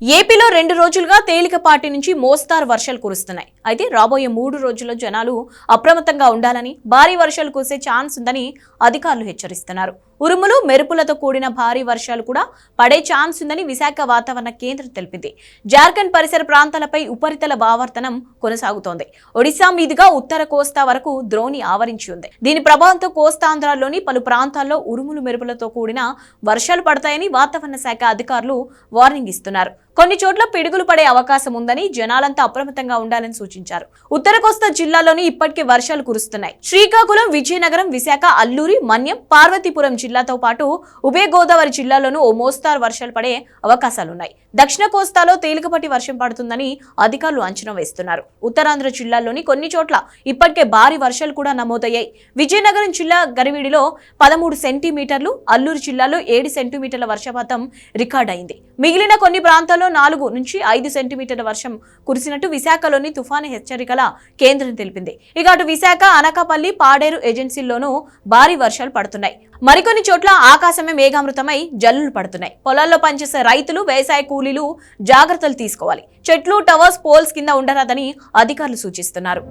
ఏపీలో రెండు రోజులుగా తేలికపాటి నుంచి మోస్తారు వర్షాలు కురుస్తున్నాయి. అయితే రాబోయే మూడు రోజుల్లో జనాలు అప్రమత్తంగా ఉండాలని భారీ వర్షాలు కురిసే ఛాన్స్ ఉందని అధికారులు హెచ్చరిస్తున్నారు. ఉరుములు మెరుపులతో కూడిన భారీ వర్షాలు కూడా పడే ఛాన్స్ ఉందని విశాఖ వాతావరణ కేంద్రం తెలిపింది. జార్ఖండ్ పరిసర ప్రాంతాలపై ఉపరితల ఆవర్తనం కొనసాగుతోంది. ఒడిశా మీదుగా ఉత్తర కోస్తా వరకు ద్రోణి ఆవరించి ఉంది. దీని ప్రభావంతో కోస్తాంధ్రాలోని పలు ప్రాంతాల్లో ఉరుములు మెరుపులతో కూడిన వర్షాలు పడతాయని వాతావరణ శాఖ అధికారులు వార్నింగ్ ఇస్తున్నారు. కొన్ని చోట్ల పిడుగులు పడే అవకాశం ఉందని జనాలంతా అప్రమత్తంగా ఉండాలని సూచించారు. ఉత్తర కోస్తా జిల్లాలోని ఇప్పటికే వర్షాలు కురుస్తున్నాయి. శ్రీకాకుళం విజయనగరం విశాఖ అల్లూరి మన్యం పార్వతీపురం జిల్లాతో పాటు ఉభయ గోదావరి జిల్లాలోనూ ఓ మోస్తారు వర్షాలు పడే అవకాశాలున్నాయి. దక్షిణ కోస్తాలో తేలికపాటి వర్షం పడుతుందని అధికారులు అంచనా వేస్తున్నారు. ఉత్తరాంధ్ర జిల్లాలోని కొన్ని చోట్ల ఇప్పటికే భారీ వర్షాలు కూడా నమోదయ్యాయి. విజయనగరం జిల్లా గరివిడిలో పదమూడు సెంటీమీటర్లు అల్లూరు జిల్లాలో ఏడు సెంటీమీటర్ల వర్షపాతం రికార్డ్ అయింది మిగిలిన కొన్ని ప్రాంతాల్లో నాలుగు నుంచి ఐదు సెంటీమీటర్ల వర్షం కురిసినట్టు విశాఖలోని తుఫాను హెచ్చరికల కేంద్రం తెలిపింది. ఇక అటు విశాఖ అనకాపల్లి పాడేరు ఏజెన్సీల్లోనూ భారీ వర్షాలు పడుతున్నాయి. మరికొన్ని చోట్ల ఆకాశమే మేఘామృతమై జల్లులు పడుతున్నాయి. పొలాల్లో పనిచేసే రైతులు వ్యవసాయ కూలీలు జాగ్రత్తలు తీసుకోవాలి. చెట్లు టవర్స్ పోల్స్ కింద ఉండరాదని అధికారులు సూచిస్తున్నారు.